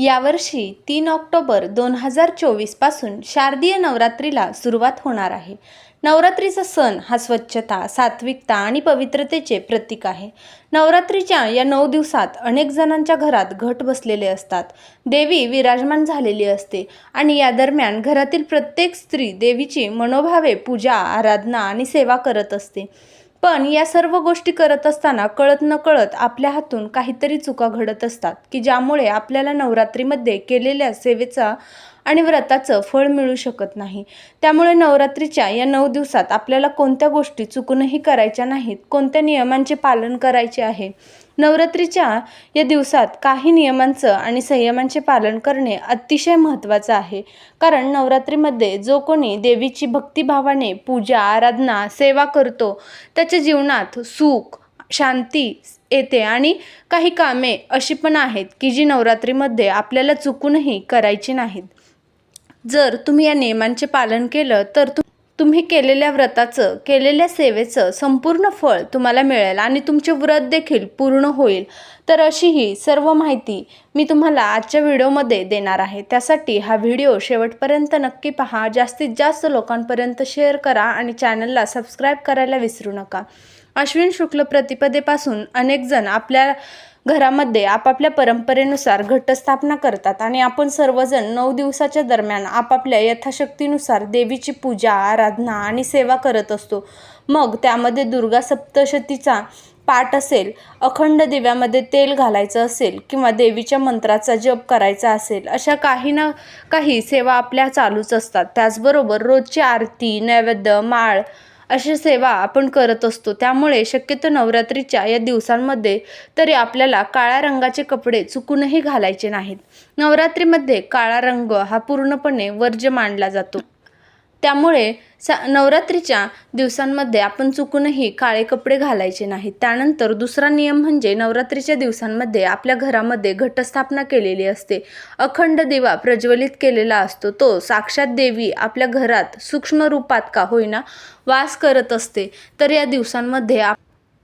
यावर्षी तीन ऑक्टोबर दोन हजार चोवीसपासून शारदीय नवरात्रीला सुरुवात होणार आहे. नवरात्रीचा सण हा स्वच्छता सात्विकता आणि पवित्रतेचे प्रतीक आहे. नवरात्रीच्या या नऊ दिवसात अनेक जणांच्या घरात घट बसलेले असतात. देवी विराजमान झालेली असते आणि या दरम्यान घरातील प्रत्येक स्त्री देवीची मनोभावे पूजा आराधना आणि सेवा करत असते. पण या सर्व गोष्टी करत असताना कळत न कळत आपल्या हातून काहीतरी चुका घडत असतात की ज्यामुळे आपल्याला नवरात्रीमध्ये केलेल्या सेवेचा आणि व्रताचं फळ मिळू शकत नाही. त्यामुळे नवरात्रीच्या या नऊ दिवसात आपल्याला कोणत्या गोष्टी चुकूनही करायच्या नाहीत कोणत्या नियमांचे पालन करायचे आहे नवरात्रीच्या या दिवसात काही नियमांचं आणि संयमांचे पालन करणे अतिशय महत्त्वाचं आहे. कारण नवरात्रीमध्ये जो कोणी देवीची भक्तिभावाने पूजा आराधना सेवा करतो त्याच्या जीवनात सुख शांती येते आणि काही कामे अशी पण आहेत की जी नवरात्रीमध्ये आपल्याला चुकूनही करायची नाहीत. जर तुम्ही या नियमांचे पालन केलं तर तुम तुम्ही केलेल्या व्रताचं केलेल्या सेवेचं संपूर्ण फळ तुम्हाला मिळेल आणि तुमचे व्रत देखील पूर्ण होईल. तर अशी ही सर्व माहिती मी तुम्हाला आजच्या व्हिडिओमध्ये देणार आहे. त्यासाठी हा व्हिडिओ शेवटपर्यंत नक्की पहा. जास्तीत जास्त लोकांपर्यंत शेअर करा आणि चॅनलला सबस्क्राईब करायला विसरू नका. अश्विन शुक्ल प्रतिपदेपासून अनेक जण आपल्या घरामध्ये आपापल्या परंपरेनुसार घटस्थापना करतात आणि आपण सर्वजण नऊ दिवसाच्या दरम्यान आपापल्या यथाशक्तीनुसार देवीची पूजा आराधना आणि सेवा करत असतो. मग त्यामध्ये दुर्गा सप्तशतीचा पाठ असेल अखंड दिव्यामध्ये तेल घालायचं असेल किंवा देवीच्या मंत्राचा जप करायचा असेल अशा काही ना काही सेवा आपल्या चालूच असतात. त्याचबरोबर रोजची आरती नैवेद्य माळ अशी सेवा आपण करत असतो. त्यामुळे शक्यतो नवरात्रीच्या या दिवसांमध्ये तरी आपल्याला काळ्या रंगाचे कपडे चुकूनही घालायचे नाहीत. नवरात्रीमध्ये काळा रंग हा पूर्णपणे वर्ज्य मानला जातो. त्यामुळे सा नवरात्रीच्या दिवसांमध्ये आपण चुकूनही काळे कपडे घालायचे नाहीत. त्यानंतर दुसरा नियम म्हणजे नवरात्रीच्या दिवसांमध्ये आपल्या घरामध्ये घटस्थापना केलेली असते. अखंड दिवा प्रज्वलित केलेला असतो. तो साक्षात देवी आपल्या घरात सूक्ष्म रूपात का होईना वास करत असते. तर या दिवसांमध्ये आप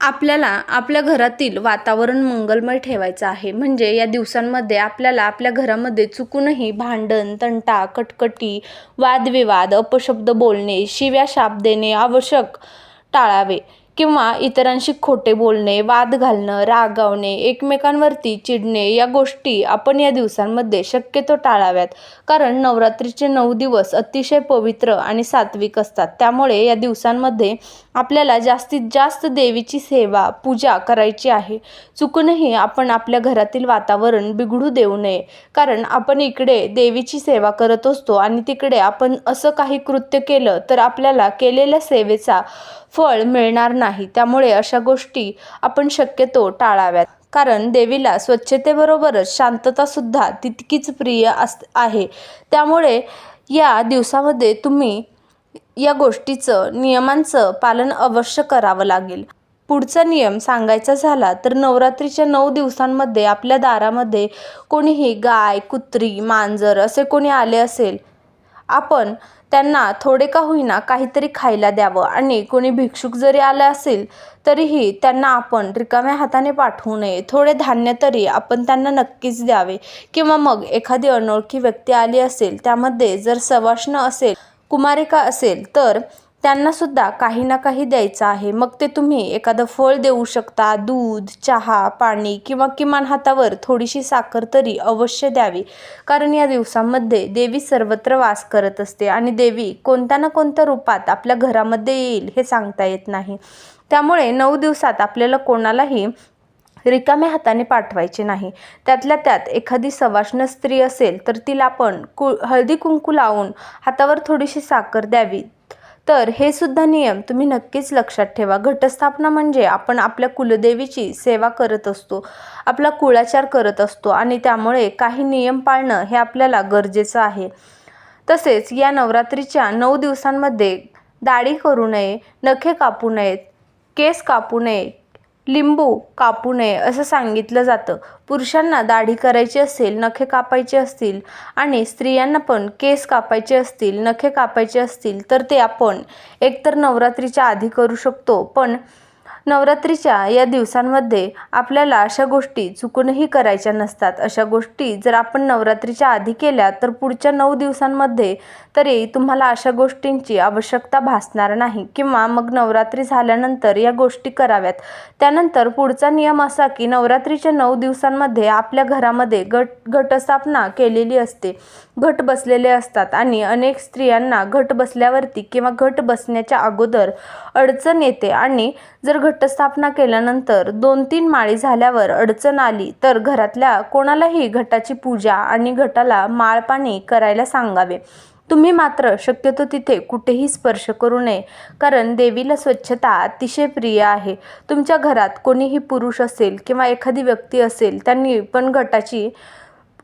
आपल्याला आपल्या घरातील वातावरण मंगलमय ठेवायचं आहे. म्हणजे या दिवसांमध्ये आपल्याला आपल्या घरामध्ये चुकूनही भांडण तंटा कटकटी वादविवाद अपशब्द बोलणे शिव्या शाप देणे आवश्यक टाळावे. किंवा इतरांशी खोटे बोलणे वाद घालणं रागावणे एकमेकांवरती चिडणे या गोष्टी आपण या दिवसांमध्ये शक्यतो टाळाव्यात. कारण नवरात्रीचे नऊ दिवस अतिशय पवित्र आणि सात्विक असतात. त्यामुळे या दिवसांमध्ये आपल्याला जास्तीत जास्त देवीची सेवा पूजा करायची आहे. चुकूनही आपण आपल्या घरातील वातावरण बिघडू देऊ नये. कारण आपण इकडे देवीची सेवा करत असतो आणि तिकडे आपण असं काही कृत्य केलं तर आपल्याला केलेल्या सेवेचा फळ मिळणार नाही. त्यामुळे अशा गोष्टी आपण शक्यतो टाळाव्यात. कारण देवीला स्वच्छतेबरोबरच शांततासुद्धा तितकीच प्रिय अस आहे. त्यामुळे या दिवसामध्ये तुम्ही या गोष्टीचं नियमांचं पालन अवश्य करावं लागेल. पुढचा नियम सांगायचा झाला तर नवरात्रीच्या नऊ दिवसांमध्ये आपल्या दारामध्ये कोणीही गाय कुत्री मांजर असे कोणी आले असेल आपण त्यांना थोडे का होईना काहीतरी खायला द्यावं. आणि कोणी भिक्षुक जरी आलं असेल तरीही त्यांना आपण रिकाम्या हाताने पाठवू नये. थोडे धान्य तरी आपण त्यांना नक्कीच द्यावे. किंवा मग एखादी अनोळखी व्यक्ती आली असेल त्यामध्ये जर सवाष्ण असेल कुमारिका असेल तर त्यांनासुद्धा काही ना काही द्यायचं आहे. मग ते तुम्ही एखादं फळ देऊ शकता दूध चहा पाणी किंवा किमान हातावर थोडीशी साखर तरी अवश्य द्यावी. कारण या दिवसांमध्ये देवी सर्वत्र वास करत असते आणि देवी कोणत्या ना कोणत्या रूपात आपल्या घरामध्ये येईल हे सांगता येत नाही. त्यामुळे नऊ दिवसात आपल्याला कोणालाही रिकाम्या हाताने पाठवायचे नाही. त्यातल्या त्यात एखादी सवाष्ण स्त्री असेल तर तिला आपण कु हळदी कुंकू लावून हातावर थोडीशी साखर द्यावी. तर हे सुद्धा नियम तुम्ही नक्कीच लक्षात ठेवा. घटस्थापना म्हणजे आपण आपल्या कुलदेवीची सेवा करत असतो आपला कुळाचार करत असतो आणि त्यामुळे काही नियम पाळणं हे आपल्याला गरजेचं आहे. तसेच या नवरात्रीच्या नऊ दिवसांमध्ये दाढी करू नये नखे कापू नयेत केस कापू नये लिंबू कापू नये असं सांगितलं जातं. पुरुषांना दाढी करायची असेल नखे कापायचे असतील आणि स्त्रियांना पण केस कापायचे असतील नखे कापायचे असतील तर ते आपण एकतर नवरात्रीच्या आधी करू शकतो. पण नवरात्रीच्या या दिवसांमध्ये आपल्याला अशा गोष्टी चुकूनही करायच्या नसतात. अशा गोष्टी जर आपण नवरात्रीच्या आधी केल्या तर पुढच्या नऊ दिवसांमध्ये तरी तुम्हाला अशा गोष्टींची आवश्यकता भासणार नाही किंवा मग नवरात्री झाल्यानंतर या गोष्टी कराव्यात. त्यानंतर पुढचा नियम असा की नवरात्रीच्या नऊ दिवसांमध्ये आपल्या घरामध्ये गट घटस्थापना केलेली असते. घट बसलेले असतात आणि अनेक स्त्रियांना घट बसल्यावरती किंवा घट बसण्याच्या अगोदर अडचण येते आणि जर घट घटस्थापना केल्यानंतर दोन तीन माळी झाल्यावर अडचण आली तर घरातल्या कोणालाही घटाची पूजा आणि घटाला माळपाणी करायला सांगावे. तुम्ही मात्र शक्यतो तिथे कुठेही स्पर्श करू नये कारण देवीला स्वच्छता अतिशय प्रिय आहे. तुमच्या घरात कोणीही पुरुष असेल किंवा एखादी व्यक्ती असेल त्यांनी पण घटाची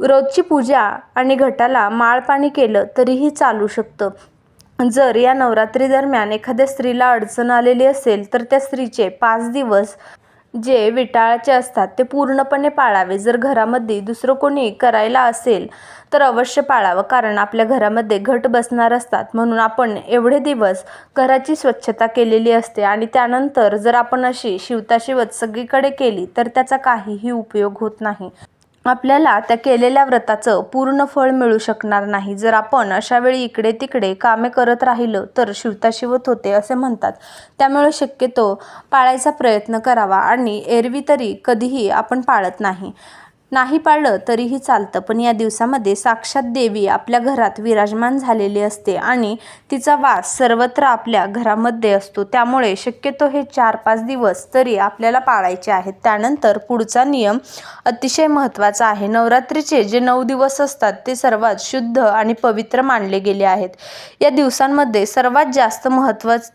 रोजची पूजा आणि घटाला माळपाणी केलं तरीही चालू शकतं. जर या नवरात्री दरम्यान एखाद्या स्त्रीला अडचण आलेली असेल तर त्या स्त्रीचे पाच दिवस जे विटाळाचे असतात ते पूर्णपणे पाळावे. जर घरामध्ये दुसरं कोणी करायला असेल तर अवश्य पाळावं कारण आपल्या घरामध्ये घट बसणार असतात. म्हणून आपण एवढे दिवस घराची स्वच्छता केलेली असते आणि त्यानंतर जर आपण अशी शिवता शिवत सगळीकडे केली तर त्याचा काहीही उपयोग होत नाही. आपल्याला त्या केलेल्या व्रताचं पूर्ण फळ मिळू शकणार नाही. जर आपण अशा वेळी इकडे तिकडे कामे करत राहिलं तर शिवता शिवत होते असे म्हणतात. त्यामुळे शक्यतो पाळायचा प्रयत्न करावा आणि एरवी तरी कधीही आपण पाळत नाही. नाही पाळलं तरीही चालतं. पण या दिवसामध्ये साक्षात देवी आपल्या घरात विराजमान झालेली असते आणि तिचा वास सर्वत्र आपल्या घरामध्ये असतो. त्यामुळे शक्यतो हे चार पाच दिवस तरी आपल्याला पाळायचे आहेत. त्यानंतर पुढचा नियम अतिशय महत्त्वाचा आहे. नवरात्रीचे जे नऊ दिवस असतात ते सर्वात शुद्ध आणि पवित्र मानले गेले आहेत. या दिवसांमध्ये सर्वात जास्त महत्त्वाचं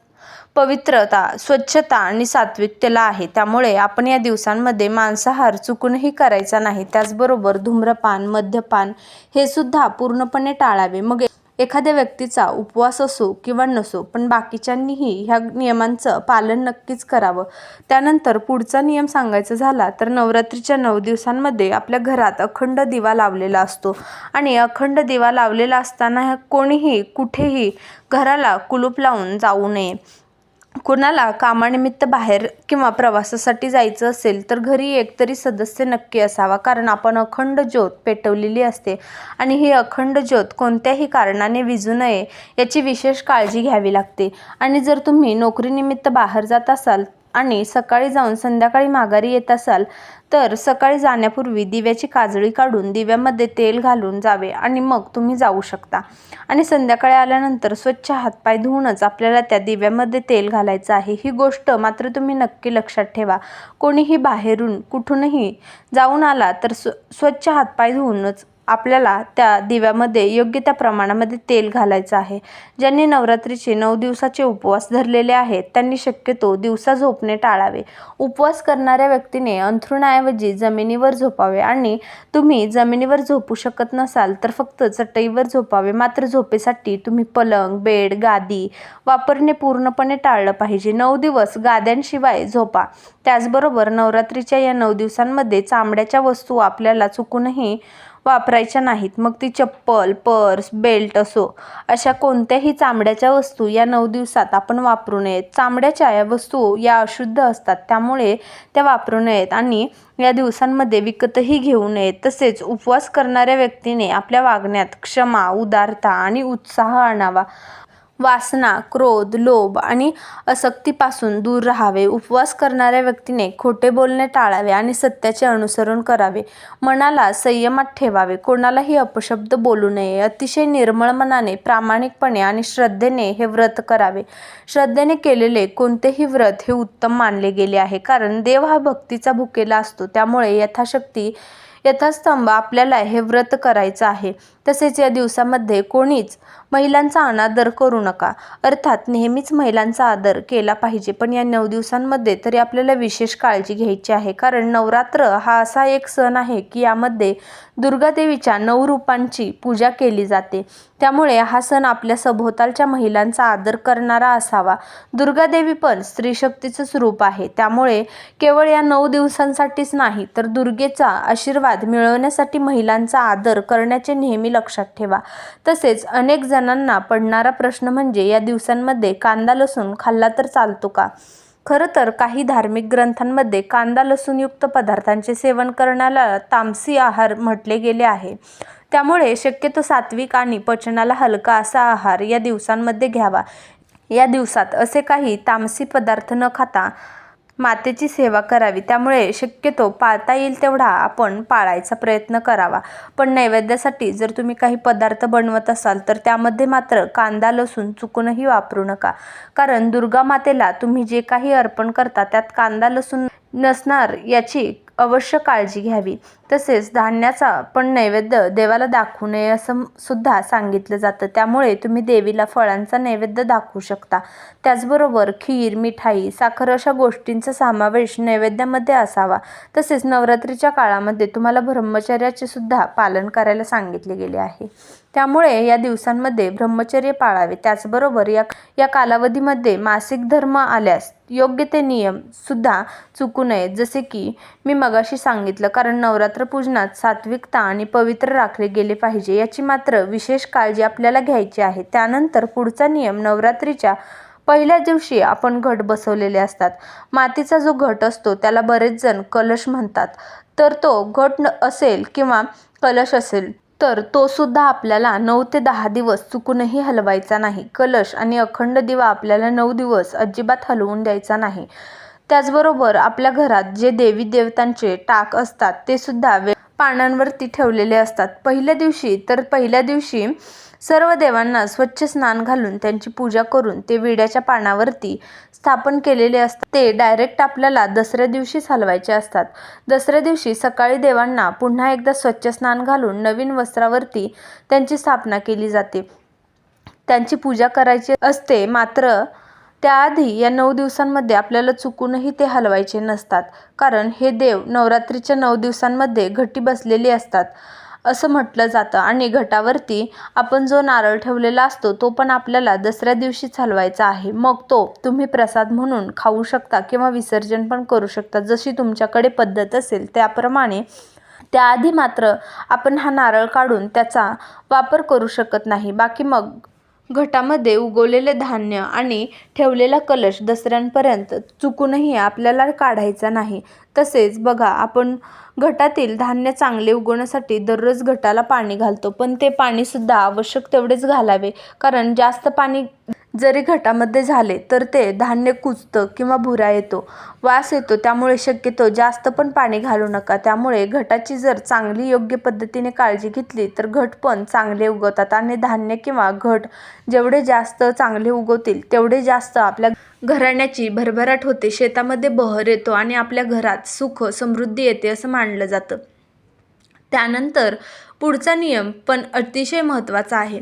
पवित्रता स्वच्छता आणि सात्विकतेला आहे. त्यामुळे आपण या दिवसांमध्ये मांसाहार चुकूनही करायचा नाही. त्याचबरोबर धूम्रपान मद्यपान हे सुद्धा पूर्णपणे टाळावे. मग एखाद्या व्यक्तीचा उपवास असो किंवा नसो पण बाकीच्यांनीही ह्या नियमांचं पालन नक्कीच करावं. त्यानंतर पुढचा नियम सांगायचा झाला तर नवरात्रीच्या नऊ दिवसांमध्ये आपल्या घरात अखंड दिवा लावलेला असतो. आणि अखंड दिवा लावलेला असताना कोणीही कुठेही घराला कुलूप लावून जाऊ नये. कुणाला कामानिमित्त बाहेर किंवा प्रवासासाठी जायचं असेल तर घरी एकतरी सदस्य नक्की असावा. कारण आपण अखंड ज्योत पेटवलेली असते आणि ही अखंड ज्योत कोणत्याही कारणाने विजू नये याची विशेष काळजी घ्यावी लागते. आणि जर तुम्ही नोकरीनिमित्त बाहेर जात असाल आणि सकाळी जाऊन संध्याकाळी माघारी येत असाल तर सकाळी जाण्यापूर्वी दिव्याची काजळी काढून दिव्यामध्ये तेल घालून जावे आणि मग तुम्ही जाऊ शकता. आणि संध्याकाळी आल्यानंतर स्वच्छ हातपाय धुवूनच आपल्याला त्या दिव्यामध्ये तेल घालायचं आहे. ही गोष्ट मात्र तुम्ही नक्की लक्षात ठेवा. कोणीही बाहेरून कुठूनही जाऊन आला तर स्व स्वच्छ हातपाय धुवूनच आपल्याला त्या दिव्यामध्ये योग्य त्या प्रमाणामध्ये तेल घालायचं आहे. ज्यांनी नवरात्रीचे नऊ दिवसाचे उपवास धरलेले आहेत त्यांनी शक्यतो दिवसा झोपणे टाळावे. उपवास करणाऱ्या व्यक्तीने अंथरुणाऐवजी जमिनीवर झोपावे आणि तुम्ही जमिनीवर झोपू शकत नसाल तर फक्त चटईवर झोपावे. मात्र झोपेसाठी तुम्ही पलंग बेड गादी वापरणे पूर्णपणे टाळलं पाहिजे. नऊ दिवस गाद्यांशिवाय झोपा. त्याचबरोबर नवरात्रीच्या या नऊ दिवसांमध्ये चामड्याच्या वस्तू आपल्याला चुकूनही वापरायच्या नाहीत. मग ती चप्पल पर्स बेल्ट असो अशा कोणत्याही चामड्याच्या वस्तू या नऊ दिवसात आपण वापरू नयेत. चामड्याच्या या वस्तू या अशुद्ध असतात त्यामुळे त्या वापरू नयेत आणि या दिवसांमध्ये विकतही घेऊ नयेत. तसेच उपवास करणाऱ्या व्यक्तीने आपल्या वागण्यात क्षमा उदारता आणि उत्साह आणावा. वासना क्रोध लोभ आणि असक्तीपासून दूर राहावे. उपवास करणाऱ्या व्यक्तीने खोटे बोलणे टाळावे आणि सत्याचे अनुसरण करावे. मनाला संयमात ठेवावे. कोणालाही अपशब्द बोलू नये. अतिशय निर्मळ मनाने प्रामाणिकपणे आणि श्रद्धेने हे व्रत करावे. श्रद्धेने केलेले कोणतेही व्रत हे उत्तम मानले गेले आहे कारण देव हा भक्तीचा भुकेला असतो. त्यामुळे यथाशक्ती यथास्तंभ आपल्याला हे व्रत करायचं आहे. तसेच या दिवसामध्ये कोणीच महिलांचा अनादर करू नका. अर्थात नेहमीच महिलांचा आदर केला पाहिजे. पण या नऊ दिवसांमध्ये तरी आपल्याला विशेष काळजी घ्यायची आहे. कारण नवरात्र हा असा एक सण आहे की यामध्ये दुर्गादेवीच्या नऊ रूपांची पूजा केली जाते. त्यामुळे हा सण आपल्या सभोवतालच्या महिलांचा आदर करणारा असावा. दुर्गादेवी पण स्त्रीशक्तीचं स्वरूप आहे. त्यामुळे केवळ या नऊ दिवसांसाठीच नाही तर दुर्गेचा आशीर्वाद मिळवण्यासाठी महिलांचा आदर करण्याचे नेहमी लक्षात ठेवा. तसेच अनेक जण जणांना पडणारा प्रश्न म्हणजे या दिवसांमध्ये कांदा लसूण खाल्ला तर चालतो का? खरं तर काही धार्मिक ग्रंथांमध्ये कांदा लसूणयुक्त पदार्थांचे सेवन करण्याला तामसी आहार म्हटले गेले आहे. त्यामुळे शक्यतो सात्विक आणि पचनाला हलका असा आहार या दिवसांमध्ये घ्यावा. या दिवसात असे काही तामसी पदार्थ न खाता मातेची सेवा करावी. त्यामुळे शक्यतो पाळता येईल तेवढा आपण पाळायचा प्रयत्न करावा. पण नैवेद्यासाठी जर तुम्ही काही पदार्थ बनवत असाल तर त्यामध्ये मात्र कांदा लसूण चुकूनही वापरू नका. कारण दुर्गा मातेला तुम्ही जे काही अर्पण करता त्यात कांदा लसूण नसणार याची अवश्य काळजी घ्यावी. तसेच धान्याचा पण नैवेद्य देवाला दाखवू नये असं सुद्धा सांगितलं जातं. त्यामुळे तुम्ही देवीला फळांचा नैवेद्य दाखवू शकता. त्याचबरोबर खीर मिठाई साखर अशा गोष्टींचा समावेश नैवेद्यामध्ये असावा. तसेच नवरात्रीच्या काळामध्ये तुम्हाला ब्रह्मचर्याचे सुद्धा पालन करायला सांगितले गेले आहे. त्यामुळे या दिवसांमध्ये ब्रह्मचर्य पाळावे. त्याचबरोबर या या कालावधीमध्ये मासिक धर्म आल्यास योग्य ते नियम सुद्धा चुकू नयेत. जसे की मी मगाशी सांगितलं कारण नवरात्र पूजनात सात्विकता आणि पवित्र राखले गेले पाहिजे याची मात्र विशेष काळजी आपल्याला घ्यायची आहे. त्यानंतर पुढचा नियम नवरात्रीच्या पहिल्या दिवशी आपण घट बसवलेले असतात. मातीचा जो घट असतो त्याला बरेच जण कलश म्हणतात. तर तो घट असेल किंवा कलश असेल तर तो सुद्धा आपल्याला नऊ ते दहा दिवस चुकूनही हलवायचा नाही. कलश आणि अखंड दिवा आपल्याला नऊ दिवस अजिबात हलवून द्यायचा नाही. त्याचबरोबर आपल्या घरात जे देवी देवतांचे टाक असतात ते सुद्धा वे पानांवरती ठेवलेले असतात. पहिल्या दिवशी तर पहिल्या दिवशी सर्व देवांना स्वच्छ स्नान घालून त्यांची पूजा करून ते विड्याच्या पानावरती स्थापन केलेले असतात. ते डायरेक्ट आपल्याला दसऱ्या दिवशीच हलवायचे असतात. दसऱ्या दिवशी सकाळी देवांना पुन्हा एकदा स्वच्छ स्नान घालून नवीन वस्त्रावरती त्यांची स्थापना केली जाते. त्यांची पूजा करायची असते मात्र त्याआधी या नऊ दिवसांमध्ये आपल्याला चुकूनही ते हलवायचे नसतात कारण हे देव नवरात्रीच्या नऊ दिवसांमध्ये घटी बसलेले असतात असं म्हटलं जातं. आणि घटावरती आपण जो नारळ ठेवलेला असतो तो पण आपल्याला दसऱ्या दिवशीच हलवायचा आहे. मग तो तुम्ही प्रसाद म्हणून खाऊ शकता किंवा विसर्जन पण करू शकता जशी तुमच्याकडे पद्धत असेल त्याप्रमाणे. त्याआधी मात्र आपण हा नारळ काढून त्याचा वापर करू शकत नाही. बाकी मग घटामध्ये उगवलेले धान्य आणि ठेवलेला कलश दसऱ्यांपर्यंत चुकूनही आपल्याला काढायचा नाही. तसेच बघा आपण घटातील धान्य चांगले उगवण्यासाठी दररोज घटाला पाणी घालतो पण ते पाणीसुद्धा आवश्यक तेवढेच घालावे कारण जास्त पाणी जरी घटामध्ये झाले तर ते धान्य कुजतं किंवा भुरा येतो वास येतो त्यामुळे शक्यतो जास्त पण पाणी घालू नका. त्यामुळे घटाची जर चांगली योग्य पद्धतीने काळजी घेतली तर घट पण चांगले उगवतात आणि धान्य किंवा घट जेवढे जास्त चांगले उगवतील तेवढे जास्त आपल्या घराण्याची भरभराट होते. शेतामध्ये बहर येतो आणि आपल्या घरात सुख समृद्धी येते असं मानलं जातं. त्यानंतर पुढचा नियम पण अतिशय महत्त्वाचा आहे.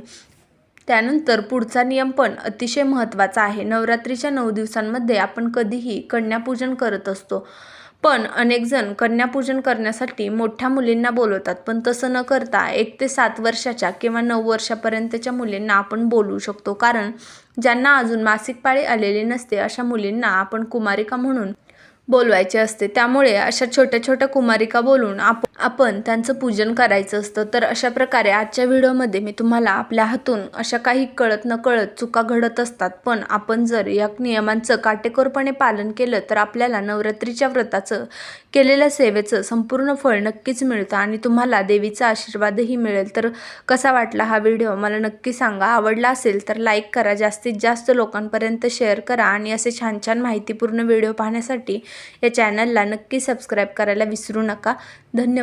त्यानंतर पुढचा नियम पण अतिशय महत्त्वाचा आहे. नवरात्रीच्या नऊ दिवसांमध्ये आपण कधीही कन्यापूजन करत असतो. पण अनेकजण कन्यापूजन करण्यासाठी मोठ्या मुलींना बोलवतात. पण तसं न करता एक ते सात वर्षाच्या किंवा नऊ वर्षापर्यंतच्या मुलींना आपण बोलवू शकतो. कारण ज्यांना अजून मासिक पाळी आलेली नसते अशा मुलींना आपण कुमारिका म्हणून बोलवायचे असते. त्यामुळे अशा छोट्या छोट्या कुमारिका बोलून आप आपण त्यांचं पूजन करायचं असतं. तर अशा प्रकारे आजच्या व्हिडिओमध्ये मी तुम्हाला आपल्या हातून अशा काही कळत न कळत चुका घडत असतात. पण आपण जर या नियमांचं काटेकोरपणे पालन केलं तर आपल्याला नवरात्रीच्या व्रताचं केलेल्या सेवेचं संपूर्ण फळ नक्कीच मिळतं आणि तुम्हाला देवीचा आशीर्वादही मिळेल. तर कसा वाटला हा व्हिडिओ? मला नक्की सांगा. आवडला असेल तर लाईक करा. जास्तीत जास्त लोकांपर्यंत शेअर करा आणि असे छान छान माहितीपूर्ण व्हिडिओ पाहण्यासाठी या चॅनलला नक्की सबस्क्राईब करायला विसरू नका. धन्यवाद.